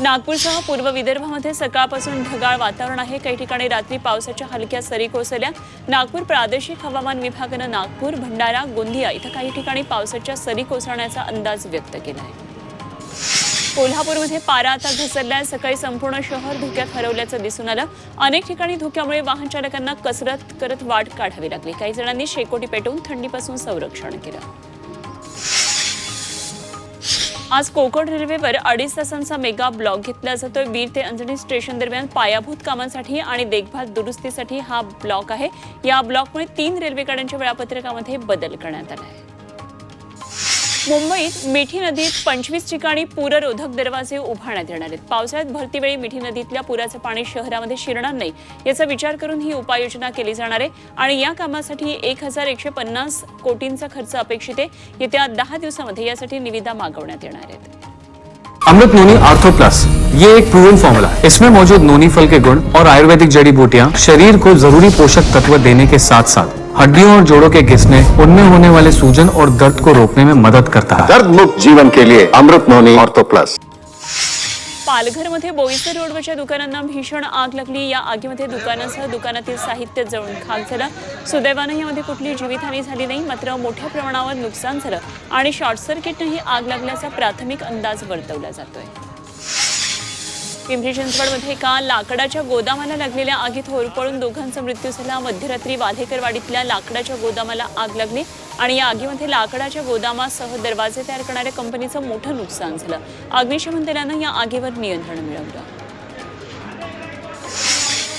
नागपूरसह पूर्व विदर्भामध्ये सकाळपासून ढगाळ वातावरण आहे. काही ठिकाणी रात्री पावसाच्या हलक्या सरी कोसळल्या. नागपूर प्रादेशिक हवामान विभागानं नागपूर भंडारा गोंदिया इथं काही ठिकाणी पावसाच्या सरी कोसळण्याचा अंदाज व्यक्त केला आहे. कोल्हापूरमध्ये पारा आता घसरलाय. सकाळी संपूर्ण शहर धुक्यात हरवल्याचं दिसून आलं. अनेक ठिकाणी धुक्यामुळे वाहन चालकांना कसरत करत वाट काढावी लागली. काही जणांनी शेकोटी पेटवून थंडीपासून संरक्षण केलं. आज कोकण रेल्वेवर अडीच तासांचा मेगा ब्लॉक घेतला जातोय. बीड ते अंजनी स्टेशन दरम्यान पायाभूत कामांसाठी आणि देखभाल दुरुस्तीसाठी हा ब्लॉक आहे. या ब्लॉकमुळे तीन रेल्वे गाड्यांच्या वेळापत्रकामध्ये बदल करण्यात आला आहे. मुंबईत मिठी नदीत पंचवीस ठिकाणी पूररोधक दरवाजे उभारण्यात येणार आहेत. पावसाळ्यात भरतीवेळी मिठी नदीतल्या पुराचं पाणी शहरामध्ये शिरणार नाही याचा विचार करून ही उपाययोजना केली जाणार आहे. आणि या कामासाठी एक हजार एकशे पन्नास कोटींचा खर्च अपेक्षित आहे. येत्या दहा दिवसामध्ये यासाठी निविदा मागवण्यात येणार आहेत. Amrit noni ortho plus. ये एक प्रूवन फॉर्मूला है इसमें मौजूद नोनी फल के गुण और आयुर्वेदिक जड़ी बूटियां शरीर को जरूरी पोषक तत्व देने के साथ साथ हड्डियों और जोड़ों के घिसने उनमें होने वाले सूजन और दर्द को रोकने में मदद करता है। दर्द मुक्त जीवन के लिए अमृत नोनी ऑर्थो प्लस। पालघरमध्ये बोईसर रोडवरच्या दुकानांना भीषण आग लागली. या आगीमध्ये दुकानासह दुकानातील साहित्य जळून खाक झालं. सुदैवानं यामध्ये कुठली जीवितहानी झाली नाही मात्र मोठ्या प्रमाणावर नुकसान झालं आणि शॉर्ट सर्किटनं ही आग लागल्याचा प्राथमिक अंदाज वर्तवला जातोय. पिंपरी चिंचवडमध्ये काल लाकडाच्या गोदामाला लागलेल्या आगीत होरपळून दोघांचा मृत्यू झाला. मध्यरात्री वाधेकरवाडीतल्या लाकडाच्या गोदामाला आग लागली आणि या आगीमध्ये लाकडाच्या गोदामासह दरवाजे तयार करणाऱ्या कंपनीचं मोठं नुकसान झालं. अग्निशमन दलानं या आगीवर नियंत्रण मिळवलं.